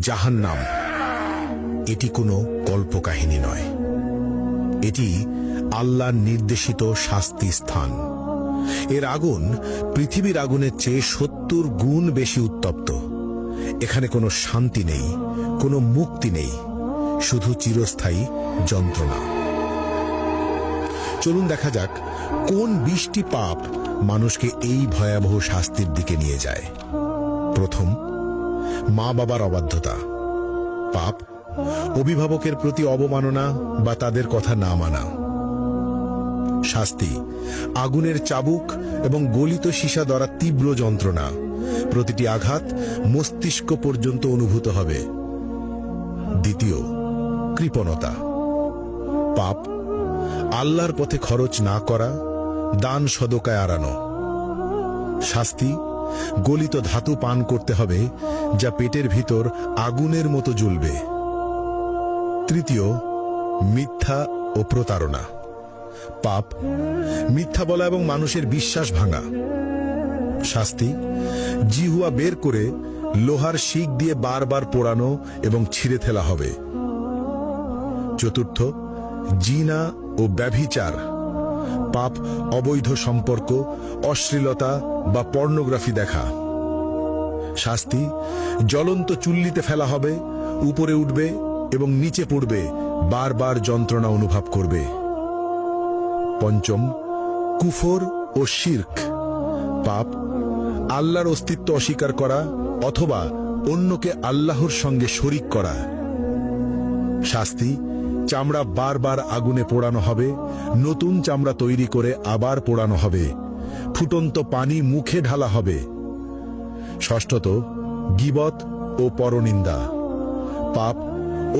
জাহান্নাম। এটি কোনো কল্পকাহিনী নয়। এটি আল্লাহর নির্দেশিত শাস্তি স্থান। এর আগুন পৃথিবীর আগুনের চেয়ে সত্তর গুণ বেশি উত্তপ্ত। এখানে কোনো শান্তি নেই, কোনো মুক্তি নেই, শুধু চিরস্থায়ী যন্ত্রণা। চলুন দেখা যাক কোন বিশটি পাপ মানুষকে এই ভয়াবহ শাস্তির দিকে নিয়ে যায়। প্রথম মা বাবার অবাধ্যতা, পাপ, অভিভাবকের প্রতি অবমাননা বা তাদের কথা না মানা। শাস্তি, আগুনের চাবুক এবং গলিত সীসা দ্বারা তীব্র যন্ত্রণা, প্রতিটি আঘাত মস্তিষ্ক পর্যন্ত অনুভূত হবে। দ্বিতীয়, কৃপণতা, পাপ, আল্লাহর পথে খরচ না করা, দান সদকায় আড়ানো। শাস্তি গলিত ধাতু পান করতে হবে, যা পেটের ভিতর আগুনের মতো জ্বলবে। তৃতীয়, মিথ্যা ও প্রতারণা। পাপ, মিথ্যা বলা এবং মানুষের বিশ্বাস ভাঙা। শাস্তি, জিহুয়া বের করে লোহার শিক দিয়ে বারবার পোড়ানো এবং ছিঁড়ে ফেলা হবে। চতুর্থ, জিনা ও ব্যভিচার। পাপ, অবৈধ সম্পর্ক, অশ্লীলতা বা পর্নোগ্রাফি দেখা। শাস্তি, জ্বলন্ত চুল্লিতে ফেলা হবে, উপরে উঠবে এবং নিচে পড়বে, বারবার যন্ত্রণা অনুভব করবে। পঞ্চম, কুফর ও শির্ক। পাপ, আল্লাহর অস্তিত্ব অস্বীকার করা অথবা অন্যকে আল্লাহর সঙ্গে শরিক করা। শাস্তি চামড়া বারবার আগুনে পোড়ানো হবে, নতুন চামড়া তৈরি করে আবার পোড়ানো হবে। ফুটন্ত পানি মুখে ঢালা হবে। ষষ্ঠত, গিবত ও পরনিন্দা। পাপ,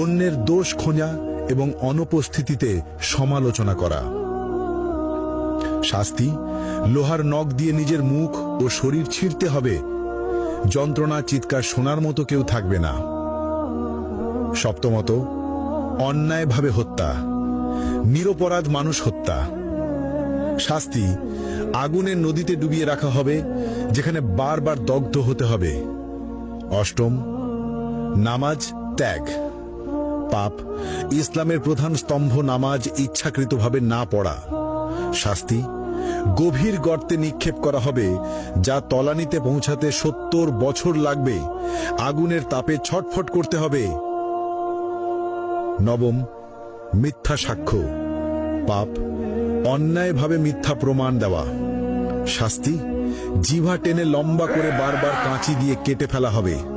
অন্যের দোষ খোঁজা এবং অনুপস্থিতিতে সমালোচনা করা। শাস্তি, লোহার নখ দিয়ে নিজের মুখ ও শরীর ছিঁড়তে হবে। যন্ত্রণা, চিৎকার শোনার মতো কেউ থাকবে না। সপ্তমত অন্যায়ভাবে হত্যা, নিরপরাধ মানুষ হত্যা। শাস্তি আগুনের নদীতে ডুবিয়ে রাখা হবে, যেখানে বারবার দগ্ধ হতে হবে। অষ্টম, নামাজ, ত্যাগ। পাপ, ইসলামের প্রধান স্তম্ভ নামাজ ইচ্ছাকৃতভাবে না পড়া। শাস্তি, গভীর গর্তে নিক্ষেপ করা হবে, যা তলানিতে পৌঁছাতে সত্তর বছর লাগবে। আগুনের তাপে ছটফট করতে হবে। নবম, মিথ্যা সাক্ষ্য। পাপ, অন্যায়ভাবে মিথ্যা প্রমাণ দেওয়া। শাস্তি, জিভা টেনে লম্বা করে বারবার কাঁচি দিয়ে কেটে ফেলা হবে।